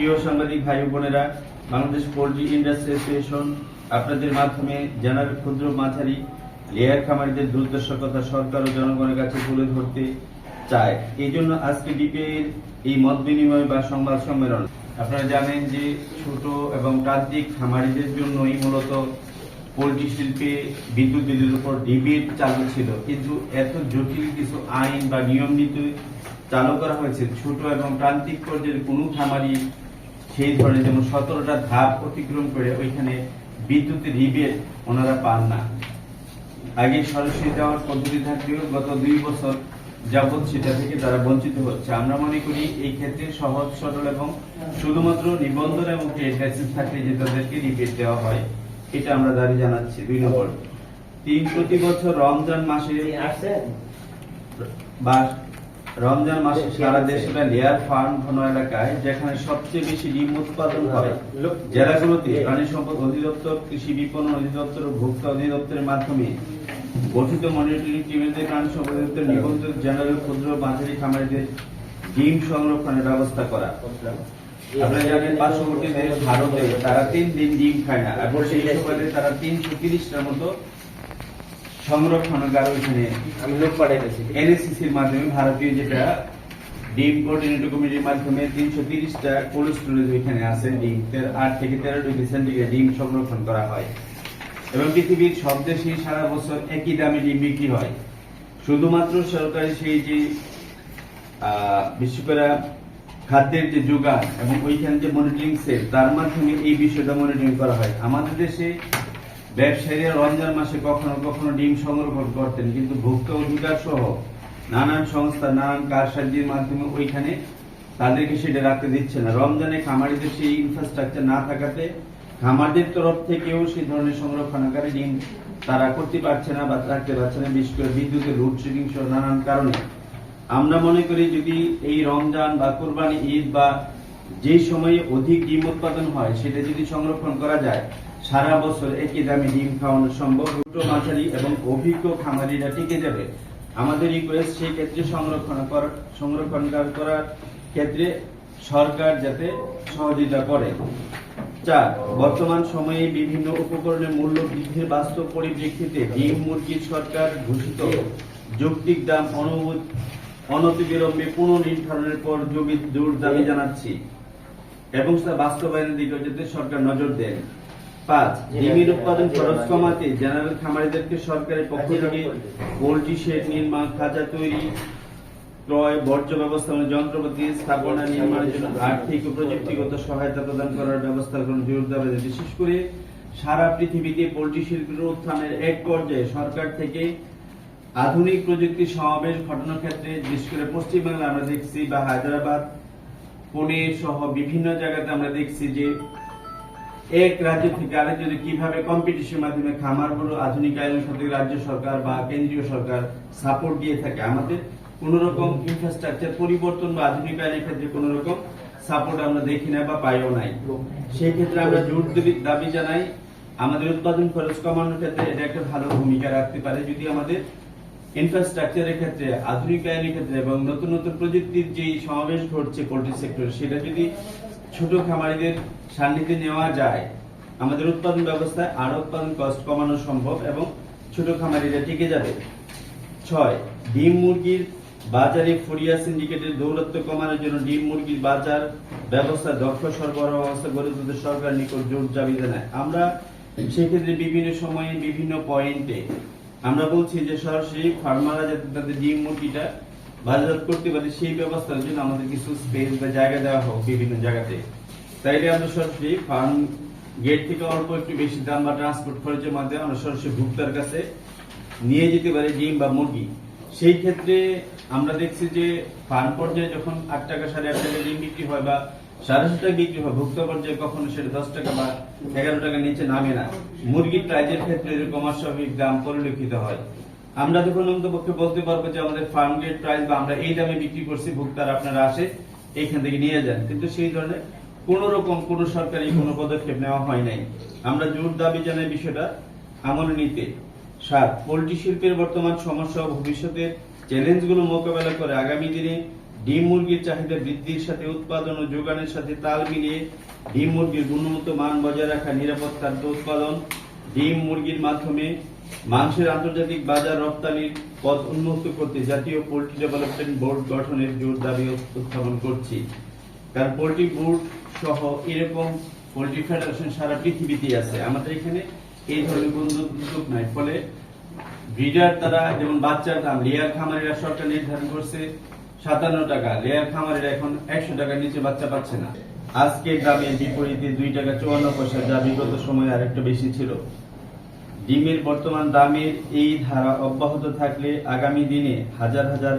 প্রিয় সাংবাদিক ভাই বোনেরা, বাংলাদেশ পোল্ট্রি ইন্ডাস্ট্রি অ্যাসোসিয়েশন, আপনাদের মাধ্যমে জানার ক্ষুদ্র মাঝারি লেয়ার খামারিদের দুর্দশা কথা সরকার ও জনগণের কাছে তুলে ধরতে চায়। এই জন্য আজকে ডিপিএর এই মত বিনিময় বা সংবাদ সম্মেলন। আপনারা জানেন যে ছোট এবং প্রান্তিক খামারিদের জন্যই মূলত পোল্ট্রি শিল্পে বিদ্যুৎ বিলের উপর ডিবিট চালু ছিল। কিন্তু এত জটিল কিছু আইন বা নিয়ম নীতি চালু করা হয়েছে। ছোট এবং প্রান্তিক পর্যায়ের কোনো খামারি সেই ধরনের যেমন সতেরোটা ধাপ অতিক্রম করে ওইখানে বিদ্যুতের রিবেট ওনারা পান না। আগে সরাসরি দেওয়ার পদ্ধতি থাকলেও গত দুই বছর যাবৎ সেটা থেকে তারা বঞ্চিত হচ্ছে। আমরা মনে করি এই ক্ষেত্রে সহজ সরল এবং শুধুমাত্র নিবন্ধন এবং ট্রেড লাইসেন্স থাকলে যে তাদেরকে রিবেট দেওয়া হয় এটা আমরা দাবি জানাচ্ছি। দুই নম্বর তিন প্রতি বছর রমজান মাসে বা রমজান মাসে সারা দেশে। লেয়ার ফার্ম ঘন এলাকায় যেখানে সবচেয়ে বেশি ডিম উৎপাদন হয় জেলাগুলোতে প্রাণী সম্পদ অধিদপ্তর কৃষি বিপণন অধিদপ্তর ও ভোক্তা অধিদপ্তরের মাধ্যমে গঠিত মনিটরিং টিমের প্রাণী সম্পদ অধিদপ্তর নিবন্ধিত জেনারেল ক্ষুদ্র মাঝারি খামারিদের ডিম সংরক্ষণের ব্যবস্থা করা। আপনারা জানেন পার্শ্ববর্তী দেশ ভারতে তারা তিন দিন ডিম খায় না এবং সেই সময় তারা তিনশো তিরিশটার মতো সংরক্ষণাগার ওইখানে আমি লোক পাঠাইতেছি এনএসসিসির মাধ্যমে ভারতীয় যেটা ডিম কোঅর্ডিনেটর কমিটির মাধ্যমে তিনশো তিরিশটা কোল্ড স্টোরেজ ওইখানে আছে ডিম। আট থেকে তেরো ডিগ্রি সেন্টিগ্রেড ডিম সংরক্ষণ করা হয়। এবং পৃথিবীর সব দেশেই সারা বছর একই দামে ডিম বিক্রি হয়। শুধুমাত্র সরকারি সেই যে বিশেষ করে খাদ্যের যে যোগান এবং ওইখানে যে মনিটরিং সেল তার মাধ্যমে এই বিষয়টা মনিটরিং করা হয়। আমাদের দেশে ব্যবসায়ীরা রমজান মাসে কখনো কখনো ডিম সংরক্ষণ করতেন, কিন্তু ভোক্তা অধিকার সহ নানান সংস্থা, নানান কারসাজির মাধ্যমে ওইখানে তাদেরকে সেটা রাখতে দিচ্ছে না। রমজানে খামারিদের সেই ইনফ্রাস্ট্রাকচার না থাকাতে খামারদের তরফ থেকেও সেই ধরনের সংরক্ষণাগারে ডিম তারা করতে পারছে না বা রাখতে পারছে না, বিশেষ করে বিদ্যুতের লোডশেডিং সহ নানান কারণে। আমরা মনে করি যদি এই রমজান বা কোরবানি ঈদ বা যে সময়ে অধিক ডিম উৎপাদন হয়, সেটা যদি সংরক্ষণ করা যায়, সারা বছর একই দামে ডিম খাওয়ানো সম্ভব। ছোট মাঝারি এবং অভিজ্ঞ খামারিরা টিকে যাবে। আমাদের রিকোয়েস্ট সেই ক্ষেত্রে সংরক্ষণ সংরক্ষণ করার ক্ষেত্রে সরকার যাতে সহযোগিতা করে। চার, বর্তমান সময়ে বিভিন্ন উপকরণের মূল্য বৃদ্ধির বাস্তব পরিপ্রেক্ষিতে ডিম মুরগির সরকার ঘোষিত যৌক্তিক দাম অনুমোদ অনতিবিলম্বে পুনর্নির্ধারণের পর জমি জোর দাবি জানাচ্ছি। এবং তা বাস্তবায়নের দিকে যাতে সরকার নজর দেন পাঁচ ডিমের উৎপাদন খরচ কমাতে জেনারেল খামারিদেরকে সরকারের পক্ষ থেকে পোল্ট্রি শেড নির্মাণ খাঁচা তৈরি ক্রয় বর্জ্য ব্যবস্থাপনা যন্ত্রপাতি স্থাপনা নির্মাণের জন্য আর্থিক ও প্রযুক্তিগত সহায়তা প্রদান করার ব্যবস্থা গ্রহণ জোর দেওয়া বিশেষ করে সারা পৃথিবীতে পোল্ট্রি শিল্পের উত্থানের এক পর্যায়ে সরকার থেকে আধুনিক প্রযুক্তি সমাবেশ ঘটানোর ক্ষেত্রে বিশেষ করে পশ্চিমবাংলা আমরা দেখছি বা হায়দ্রাবাদ পুনে সহ বিভিন্ন জায়গাতে আমরা দেখছি যে এক রাজ্য থেকে আরেক রাজ্যে কীভাবে কম্পিটিশনের মাধ্যমে খামারগুলো আধুনিকায়নের সাথে রাজ্য সরকার বা কেন্দ্রীয় সরকার সাপোর্ট দিয়ে থাকে, আমাদের কোন রকম ইনফ্রাস্ট্রাকচার পরিবর্তন বা আধুনিকায়নের ক্ষেত্রে কোন রকম সাপোর্ট আমরা দেখি না বা পাইও নাই। সেই ক্ষেত্রে আমরা জোর দাবি জানাই, আমাদের উৎপাদন খরচ কমানোর ক্ষেত্রে এটা একটা ভালো ভূমিকা রাখতে পারে, যদি আমাদের ইনফ্রাস্ট্রাকচারের ক্ষেত্রে আধুনিকায়নের ক্ষেত্রে এবং নতুন নতুন প্রযুক্তির যে সমাবেশ ঘটছে পোল্ট্রি সেক্টরে সেটা যদি ছোট খামারিদের সান্নিধ্যে নেওয়া যায়, আমাদের উৎপাদন ব্যবস্থায় আরও উৎপাদন কস্ট কমানো সম্ভব এবং ছোট খামারিরা টিকে যাবে। ছয়, ডিম মুরগির বাজারে ফরিয়া সিন্ডিকেটের দৌরত্ব কমানোর জন্য ডিম মুরগির বাজার ব্যবস্থা, দক্ষ সরবরাহ ব্যবস্থা গড়ে তুলতে সরকার নিকট জোর দাবি জানায় আমরা সেক্ষেত্রে বিভিন্ন সময়ে বিভিন্ন পয়েন্টে আমরা বলছি যে সরাসরি ফার্মাররা যাতে তাদের ডিম মুরগিটা বাজারজাত করতে পারে, সেই ব্যবস্থার জন্য আমাদের কিছু স্পেস বা জায়গা দেওয়া হোক বিভিন্ন জায়গাতে। তাইলে আমরা সরাসরি ফার্ম গেট থেকে অল্প একটু বেশি দাম বা ট্রান্সপোর্ট খরচের মাধ্যমে আমরা সরাসরি ভোক্তার কাছে নিয়ে যেতে পারি ডিম বা মুরগি। সেই ক্ষেত্রে আমরা দেখছি যে ফার্ম পর্যায়ে যখন আট টাকা, সাড়ে আট টাকা ডিম বিক্রি হয় বা সাড়ে বিক্রি হয়, ভোক্তা পর্যায়ে কখনো সেটা দশ টাকা বা এগারো টাকা নিচে নামে না। মুরগির প্রাইজের ক্ষেত্রে এরকম অস্বাভাবিক দাম পরিলক্ষিত হয়। আমরা বলতে পারব যে আমাদের ফার্ম গেট প্রাইস বা আমরা এই দামে বিক্রি করছি, ভোক্তারা আপনারা আসে থেকে নিয়ে যান। কিন্তু সেই ধরনের কোন রকম কোন সরকারি কোনো পদক্ষেপ নেওয়া হয় নাই। আমরা জোর দাবি জানাই বিষয়টা আমলে নিতে সাত পোল্ট্রি শিল্পের বর্তমান সমস্যা ও ভবিষ্যতের চ্যালেঞ্জগুলো মোকাবেলা করে আগামী দিনে ডিম মুরগির চাহিদা বৃদ্ধির সাথে উৎপাদন ও যোগানের সাথে তাল মিলিয়ে ডিম মুরগির গুণগত মান বজায় রাখা নিরাপদ খাদ্য উৎপাদন, ডিম মুরগির মাধ্যমে মাংসের আন্তর্জাতিক বাজার রপ্তানির পথ উন্মুক্ত করতে জাতীয় পোল্ট্রি ডেভেলপমেন্ট বোর্ড গঠনের জোর দাবি উত্থাপন করছি। কারণ পোল্ট্রি বোর্ড সহ এরকম পোল্ট্রি ফেডারেশন সারা পৃথিবীতেই আছে। আমাদের এখানে এই ধরনের কোনো উদ্যোগ নাই। ফলে ব্রিডার তারা যেমন বাচ্চার দাম, লেয়ার খামারিরা সরকার নির্ধারণ করছে সাতান্ন টাকা। লেয়ার খামারিরা এখন একশো টাকার নিচে বাচ্চা পাচ্ছে না। আজকে দামের বিপরীতে দুই টাকা চুয়ান্ন পয়সা যা বিগত সময়ে আরেকটু বেশি ছিল। ডিমের বর্তমান দামের এই ধারা অব্যাহত থাকলে আগামী দিনে হাজার হাজার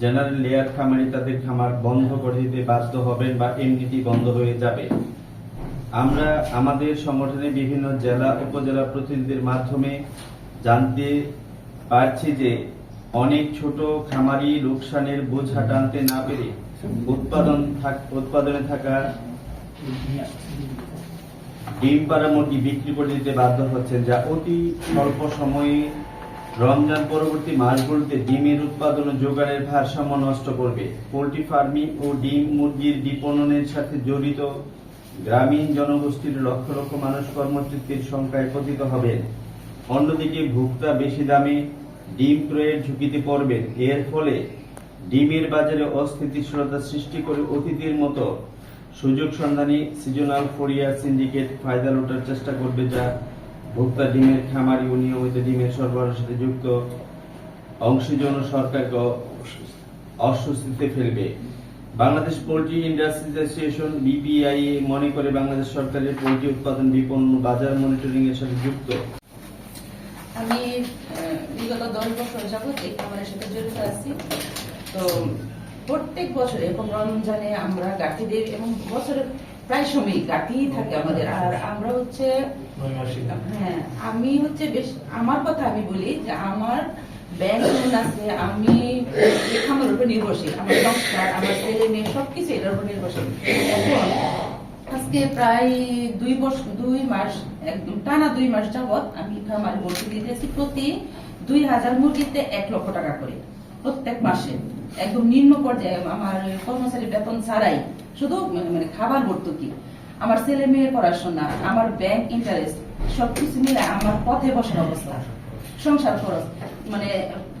জেনারেল লেয়ার খামারি তাদের খামার বন্ধ করে দিতে বাধ্য হবেন বা এমনিতেই বন্ধ হয়ে যাবে। আমরা আমাদের সংগঠনে বিভিন্ন জেলা, উপজেলা প্রতিনিধিদের মাধ্যমে জানতে পারছি যে অনেক ছোট খামারি লোকসানের বোঝা টানতে না পেরে উৎপাদন উৎপাদনে থাকা ডিম পাড়া মুরগি বিক্রি করে দিতে বাধ্য হচ্ছেন যা অতি স্বল্প সময়ে রমজান পরবর্তী মাসগুলোতে ডিমের উৎপাদন ও যোগানের ভারসাম্য নষ্ট করবে। পোলট্রি ফার্মিং ও ডিম মুরগির বিপণনের সাথে জড়িত গ্রামীণ জনগোষ্ঠীর লক্ষ লক্ষ মানুষ কর্মচিত্রের সংখ্যায় পতিত হবেন। অন্যদিকে ভোক্তা বেশি দামে ডিম ক্রয়ের ঝুঁকিতে পড়বেন। এর ফলে ডিমের বাজারে অস্থিতিশীলতা সৃষ্টি করে অতীতের মতো সুযোগ সন্ধানী সিজনাল ফরিয়ার সিন্ডিকেট ফায়দা লুটার চেষ্টা করবে যা ভোক্তা ডিমের খামারি ও নিয়মিত ডিমের সরবরাহের সাথে যুক্ত। অংশীজন ও সরকারকে অস্বস্তিতে ফেলবে। Bangladesh poultry industries association, BPI, মনে করে বাংলাদেশ সরকারের পোলট্রি উৎপাদন বিপণন বাজার মনিটরিং এর সাথে যুক্ত। আমি দশ বছর এই খামারের সাথে জড়িত আছি। তো প্রত্যেক বছরে এবং রমজানে আমরা গাঠি দিই এবং বছরের প্রায় সময়ই গাঠিই থাকে আমাদের। আর আমরা হচ্ছে হ্যাঁ আমি হচ্ছে বেশ আমার কথা আমি বলি যে আমার ব্যাংক লোন আছে আমি খামারের উপর নির্ভরশীল আমার সংসার আমার ছেলে মেয়ে সবকিছু এটার উপর নির্ভরশীল। এখন আজকে প্রায় দুই বছর দুই মাস একদম টানা দুই মাস যাবত আমি খামারে ভর্তি দিতেছি প্রতি দুই হাজার মুরগিতে এক লক্ষ টাকা করে প্রত্যেক মাসে। একদম নিম্ন পর্যায়ে আমার কর্মচারী বেতন ছাড়াই। শুধু মানে খাবার ভর্তুকি আমার ছেলে মেয়ের পড়াশোনা, আমার ব্যাংক ইন্টারেস্ট সবকিছু মিলে আমার পথে বসার অবস্থা, সংসার খরচ। মানে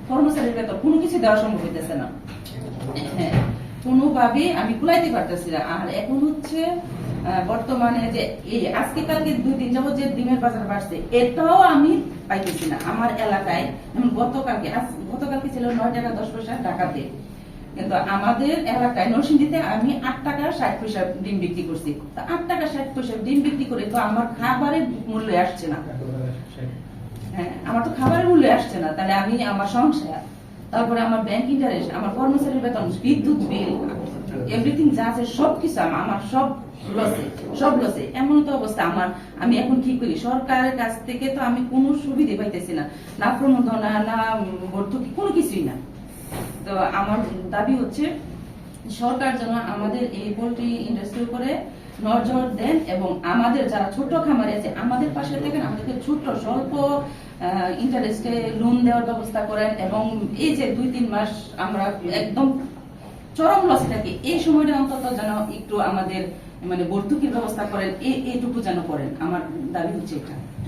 কর্মচারীর বেতন, কোনো কিছু দেওয়া সম্ভব হইতেছে না। হ্যাঁ। কোনোভাবে আমি কুলাইতে পারতেছি না। আর এখন হচ্ছে বর্তমানে যে এই আজকে কালকে দুই দিন যাবত যে ডিমের বাজার বাড়ছে এটাও আমি পাইতেছি না আমার এলাকায়। গতকালকে গতকালকে ছিল নয় টাকা দশ পয়সা টাকাতে কিন্তু আমাদের এলাকায় নরসিংদীতে আমি আট টাকা ষাট পয়সা ডিম বিক্রি করছি। তো আট টাকা ষাট পয়সা ডিম বিক্রি করে তো আমার খাবারের মূল্য আসছে না। হ্যাঁ আমার তো খাবারের মূল্য আসছে না। তাহলে আমি আমার সংসার তারপরে আমার ব্যাংক ইন্টারেস্ট আমার কর্মচারীর বেতন, বিদ্যুৎ বিল এভরিথিং যা আছে সব কিছু আমার সব লসে সব লসে এমন তো অবস্থা আমার। আমি এখন কি করি? সরকারের কাছ থেকে তো আমি কোনো সুবিধে পাইতেছি না। না প্রণোদনা না ভর্তুকি কোনো কিছুই না। তো আমার দাবি হচ্ছে, সরকার যেন আমাদের এই পোলট্রি ইন্ডাস্ট্রির উপরে নজর দেন এবং আমাদের যারা ছোট খামারে আছে, আমাদের পাশে থাকেন আমাদেরকে ছোট, স্বল্প ইন্টারেস্টে লোন দেওয়ার ব্যবস্থা করেন এবং এই যে দুই, তিন মাস আমরা একদম চরম লসে থাকি, এই সময়টা অন্তত যেন একটু আমাদের মানে ভর্তুকির ব্যবস্থা করেন এই এইটুকু যেন করেন। আমার দাবি হচ্ছে এটা।